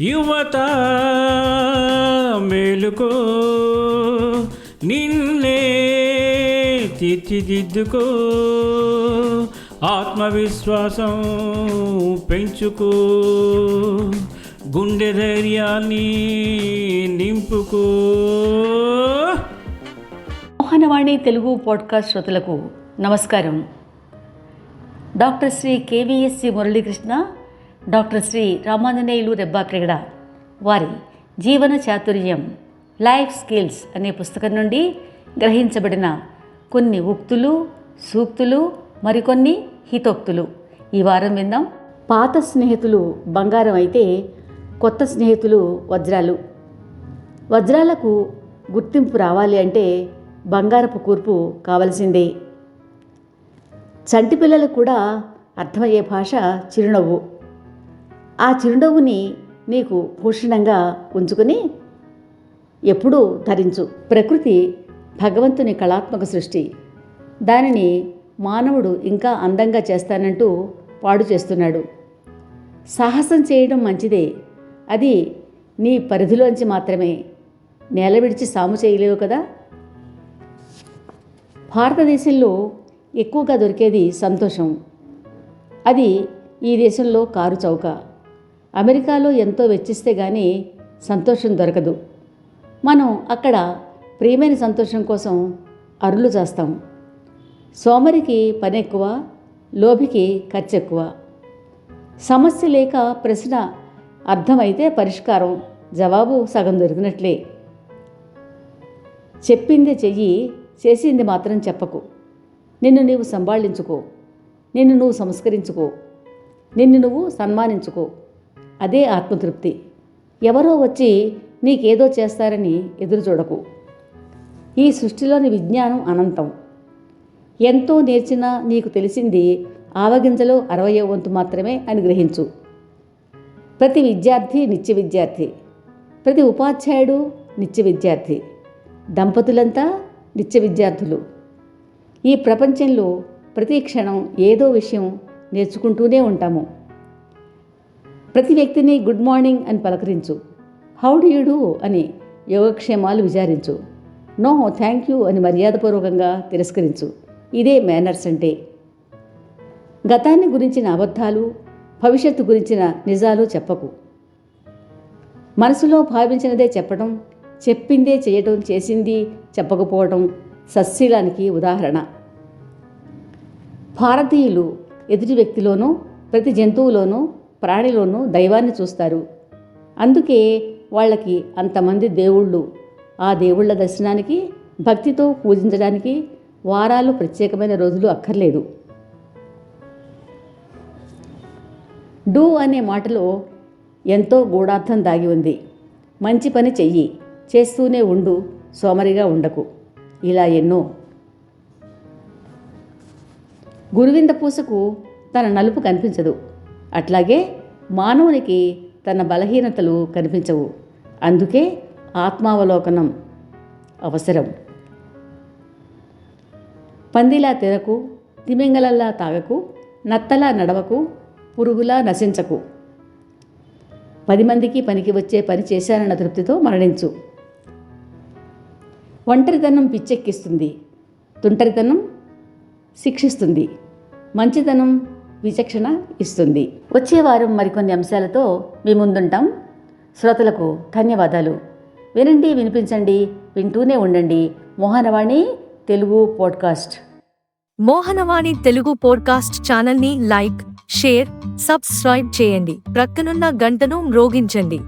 యువత మేలుకో నిన్నే తీర్చిదిద్దుకో. ఆత్మవిశ్వాసం పెంచుకో గుండె ధైర్యాన్ని నింపుకో. మోహనవాణి తెలుగు పాడ్కాస్ట్ శ్రోతలకు నమస్కారం. Doctor Shri KVSC Muralikrishna doctor Shri Ramanjaneyulu రెబ్బాక్రిగడ వారి జీవన చాతుర్యం లైఫ్ స్కిల్స్ అనే పుస్తకం నుండి గ్రహించబడిన కొన్ని ఉక్తులు సూక్తులు మరికొన్ని హితోక్తులు. ఈ వారం విందాం. పాత స్నేహితులు బంగారం అయితే కొత్త స్నేహితులు వజ్రాలు. వజ్రాలకు గుర్తింపు రావాలి అంటే బంగారపు కూర్పు కావలసిందే. చంటి పిల్లలకు కూడా అర్థమయ్యే భాష చిరునవ్వు. ఆ చిరునవ్వుని నీకు భూషణంగా ఉంచుకుని ఎప్పుడూ ధరించు. ప్రకృతి భగవంతుని కళాత్మక సృష్టి. దానిని మానవుడు ఇంకా అందంగా చేస్తానంటూ పాడు చేస్తున్నాడు. సాహసం చేయడం మంచిదే. అది నీ పరిధిలోంచి మాత్రమే. నేల విడిచి సాము చేయలేవు కదా? భారతదేశంలో ఎక్కువగా దొరికేది సంతోషం. అది ఈ దేశంలో కారు చౌక. అమెరికాలో ఎంతో వెచ్చిస్తే కానీ సంతోషం దొరకదు. మనం అక్కడ ప్రియమైన సంతోషం కోసం అరులు చేస్తాం సోమరికి పని ఎక్కువ లోభికి ఖర్చు ఎక్కువ సమస్య లేక ప్రశ్న అర్థమైతే పరిష్కారం జవాబు సగం దొరికినట్లే. చెప్పింది చెయ్యి చేసింది మాత్రం చెప్పకు. నిన్ను నీవు సంభాళించుకో. నిన్ను నువ్వు సంస్కరించుకో. నిన్ను నువ్వు సన్మానించుకో. అదే ఆత్మతృప్తి. ఎవరో వచ్చి నీకేదో చేస్తారని ఎదురు చూడకు. ఈ సృష్టిలోని విజ్ఞానం అనంతం. ఎంతో నేర్చినా నీకు తెలిసింది ఆవగింజలో అరవయో వంతు మాత్రమే అని గ్రహించు. ప్రతి విద్యార్థి నిత్య విద్యార్థి. ప్రతి ఉపాధ్యాయుడు నిత్య విద్యార్థి. దంపతులంతా నిత్య విద్యార్థులు. ఈ ప్రపంచంలో ప్రతి క్షణం ఏదో విషయం నేర్చుకుంటూనే ఉంటాము. ప్రతి వ్యక్తిని గుడ్ మార్నింగ్ అని పలకరించు. హౌ డు యూ డూ అని యోగక్షేమాలు విచారించు. నో థ్యాంక్ యూ అని మర్యాదపూర్వకంగా తిరస్కరించు. ఇదే మేనర్స్ అంటే. గతాన్ని గురించిన అబద్ధాలు భవిష్యత్తు గురించిన నిజాలు చెప్పకు. మనసులో భావించినదే చెప్పడం చెప్పిందే చేయటం చేసింది చెప్పకపోవడం సస్శీలానికి ఉదాహరణ. భారతీయులు ఎదుటి వ్యక్తిలోనూ ప్రతి జంతువులోనూ ప్రాణిలోనూ దైవాన్ని చూస్తారు. అందుకే వాళ్ళకి అంతమంది దేవుళ్ళు. ఆ దేవుళ్ళ దర్శనానికి భక్తితో పూజించడానికి వారాలు ప్రత్యేకమైన రోజులు అక్కర్లేదు. డూ అనే మాటలో ఎంతో గూఢార్థం దాగి ఉంది. మంచి పని చెయ్యి. చేస్తూనే ఉండు. సోమరిగా ఉండకు. ఇలా ఎన్నో. గురువింద పూసకు తన నలుపు కనిపించదు. అట్లాగే మానవునికి తన బలహీనతలు కనిపించవు. అందుకే ఆత్మావలోకనం అవసరం. పందిలా తెరకు తిమింగలల్లా తాగకు నత్తలా నడవకు పురుగులా నశించకు. పది మందికి పనికి వచ్చే పని చేశానన్న తృప్తితో మరణించు. ఒంటరితనం పిచ్చెక్కిస్తుంది. తుంటరితనం శిక్షిస్తుంది. మంచితనం విచక్షణ ఇస్తుంది. వచ్చే వారం మరికొన్ని అంశాలతో మీ ముందుంటాం. శ్రోతలకు ధన్యవాదాలు. వినండి వినిపించండి వింటూనే ఉండండి. మోహనవాణి తెలుగు పోడ్కాస్ట్. మోహనవాణి తెలుగు పోడ్కాస్ట్ ఛానల్ని లైక్ షేర్ సబ్స్క్రైబ్ చేయండి. ప్రక్కనున్న గంటను మ్రోగించండి.